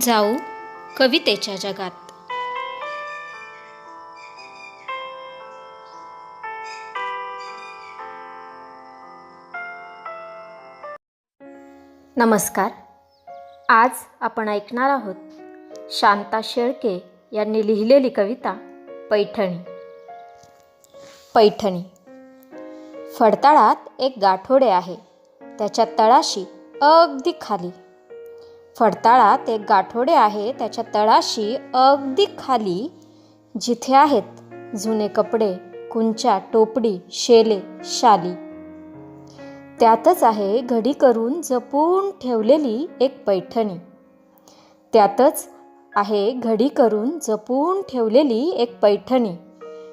जाऊ कवितेच्या जगात. नमस्कार. आज आपण ऐकणार आहोत शांता शेळके यांनी लिहिलेली कविता पैठणी. पैठणी. फडताळात एक गाठोडे आहे. त्याच्या तळाशी अगदी खाली फडताळात एक गाठोडे आहे त्याच्या तळाशी अगदी खाली जिथे आहेत जुने कपडे कुंच्या टोपडी शेले शाली. त्यातच आहे घडी करून जपून ठेवलेली एक पैठणी. त्यातच आहे घडी करून जपून ठेवलेली एक पैठणी.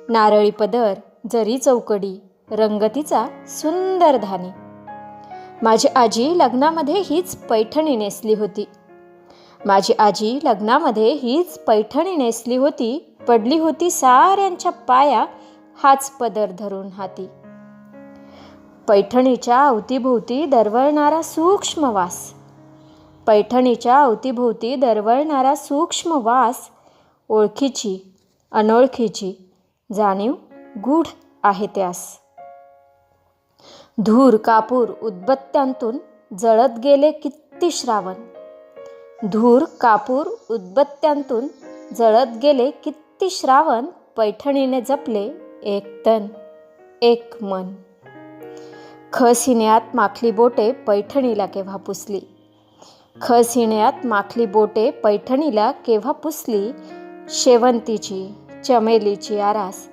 नारळी पदर जरी चौकडी रंगतीचा सुंदर धानी. माझी आजी लग्नामध्ये हीच पैठणी नेसली होती. माझी आजी लग्नामध्ये हीच पैठणी नेसली होती पडली होती साऱ्यांच्या पाया हाच पदर धरून हाती. पैठणीच्या अवतीभोवती दरवळणारा सूक्ष्म वास. पैठणीच्या अवतीभोवती दरवळणारा सूक्ष्म वास ओळखीची अनोळखीची जाणीव गूढ आहे त्यास. धूर कापूर उदबत्त्यांतून जळत गेले किती श्रावण. धूर कापूर उदबत्त्यांतून जळत गेले किती श्रावण पैठणीने जपले एक तन एक मन. खसिन्यात माखली बोटे पैठणीला केव्हा पुसली? खसिन्यात माखली बोटे पैठणीला केव्हा पुसली? शेवंतीची चमेलीची आरास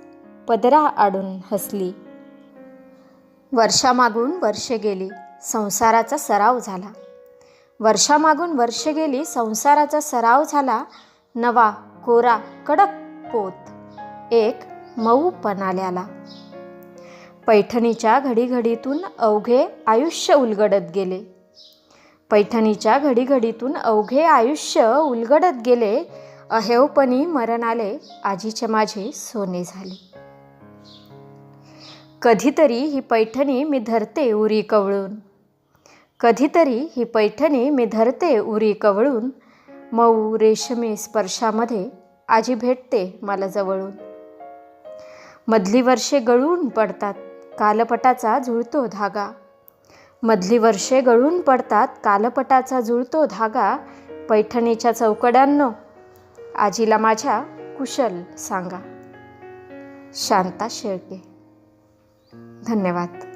पदरा आडून हसली. वर्षामागून वर्षे गेली संसाराचा सराव झाला. वर्षामागून वर्षे गेली संसाराचा सराव झाला नवा कोरा कडक पोत एक मऊ पणाल्याला पैठणीच्या घडीघडीतून अवघे आयुष्य उलगडत गेले. पैठणीच्या घडीघडीतून अवघे आयुष्य उलगडत गेले अहेवपणी मरण आले आजीचे माझे सोने झाले. कधीतरी ही पैठणी मी धरते उरी कवळून. कधीतरी ही पैठणी मी धरते उरी कवळून. मऊ रेशमी स्पर्शामध्ये आजी भेटते मला जवळून. मधली वर्षे गळून पडतात कालपटाचा जुळतो धागा. मधली वर्षे गळून पडतात कालपटाचा जुळतो धागा. पैठणीच्या चौकड्यांनो आजीला माझ्या कुशल सांगा. शांता शेळके. धन्यवाद.